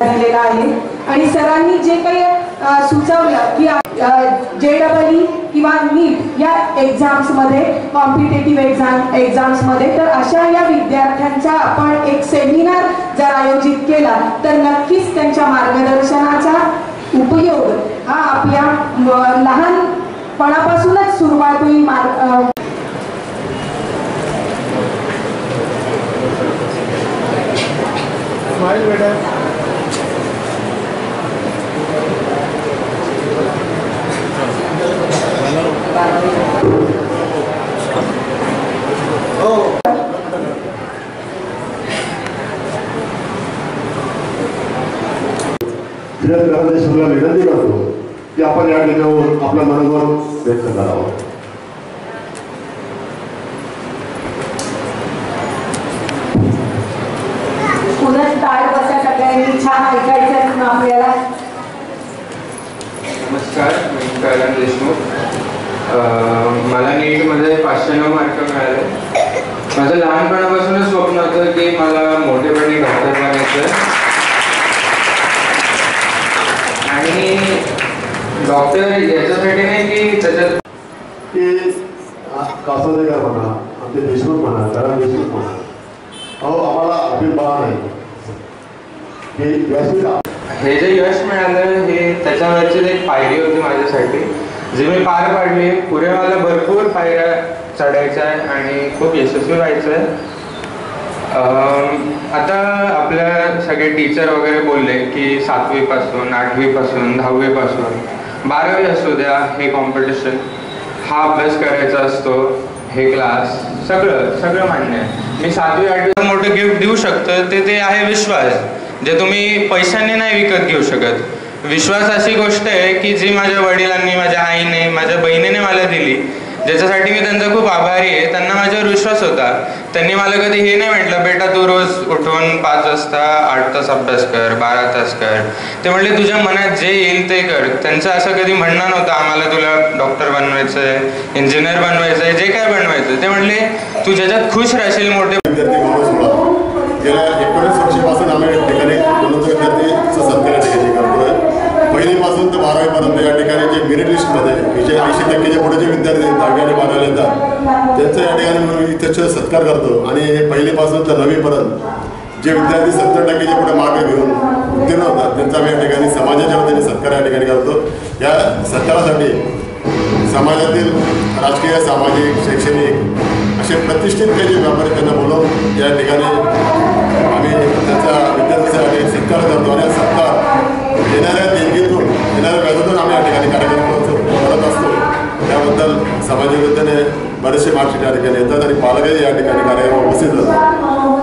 झालेला आहे. आणि सरांनी जे काही सुचवलं की जे डबल ई किंवा नीट या एक्झाम्समध्ये कॉम्पिटेटिव्ह एक्झाम एक्झाम्समध्ये तर अशा या विद्यार्थ्यांचा आपण एक सेमिनार जर आयोजित केला तर नक्कीच त्यांच्या मार्गदर्शनाचा उपयोग हा आपल्या लहानपणापासूनच सुरुवात होईल मार्ग स्माइल बेटा विद्यार्थ्यांना देशमुखला विनंती करतो की आपण या ठिकाणावर आपला मनोभाव व्यक्त करावा. नमस्कार मी देशमुख. अं, मला नीटमध्ये पाचशे नऊ मार्क मिळाले. माझं लहानपणापासूनच स्वप्न होतं की मला मोठेपणी डॉक्टर बनायचं आणि डॉक्टर याच्यासाठी नाही की त्याच्यात की कासादेकर म्हणा आमचे देशमुख म्हणा करण देशमुख म्हणा. अहो आम्हाला अभिमान आहे. की व्यासपीठ हे जे यश मिळालं हे त्याच्यावरचीच एक पायरी होती माझ्यासाठी. जे मी पार पाडली. पुढे मला भरपूर पायऱ्या चढायच्या आहे आणि खूप यशस्वी व्हायचं आहे. आता आपल्या सगळे टीचर वगैरे बोलले की सातवीपासून आठवीपासून दहावीपासून. बारावी असू द्या हे कॉम्पिटिशन हा अभ्यास करायचा असतो हे क्लास सगळं सगळं मान्य आहे. मी सातवी आठवी मोठं गिफ्ट देऊ शकतो ते ते आहे विश्वास जे तुम्ही पैशाने नाही विकत घेऊ शकत. विश्वास अशी गोष्ट आहे की जी माझ्या वडिलांनी माझ्या आईने माझ्या बहिणीने मला दिली ज्याच्यासाठी मी त्यांचा खूप आभारी आहे त्यांना माझ्यावर विश्वास होता. त्यांनी मला कधी हे नाही म्हटलं बेटा तू रोज उठून पाच वाजता आठ तास अभ्यास कर बारा तास कर. ते म्हणले तुझ्या मनात जे येईल ते कर. त्यांचं असं कधी म्हणणं नव्हतं आम्हाला तुला डॉक्टर बनवायचं आहे इंजिनियर बनवायचं आहे जे काय बनवायचं. ते म्हणले तू ज्याच्यात खुश राहशील मोठे विद्यार्थी गेल्या एकोणीस वर्षापासून आम्ही ठिकाणी सत्कार पहिलीपासून ते बारावीपर्यंत या ठिकाणी मेरिट लिस्टमध्ये जे ऐंशी टक्केच्या पुढे जे विद्यार्थी दहावी आणि बारावीला येतात त्यांचा या ठिकाणी मी इथे सत्कार करतो. आणि पहिलीपासून तर नवीपर्यंत जे विद्यार्थी सत्तर टक्केच्या पुढे मागे घेऊन उत्तीर्ण होतात त्यांचा मी या ठिकाणी समाजाच्या वतीने सत्कार या ठिकाणी करतो. या सत्कारासाठी समाजातील राजकीय सामाजिक शैक्षणिक असे प्रतिष्ठित काही जे व्यापारी त्यांना बोलवून या ठिकाणी आम्ही त्याचा विद्यार्थ्यांसाठी सत्कार करतो आणि हा सत्कार येणाऱ्या देणगीतून येणाऱ्या व्याजातून आम्ही या ठिकाणी कार्यक्रम करतो- करत असतो त्याबद्दल सामाजिक वतीने बरेचसे मार्कशीट या ठिकाणी येतात आणि पालकही या ठिकाणी कार्यक्रम उपस्थित राहतात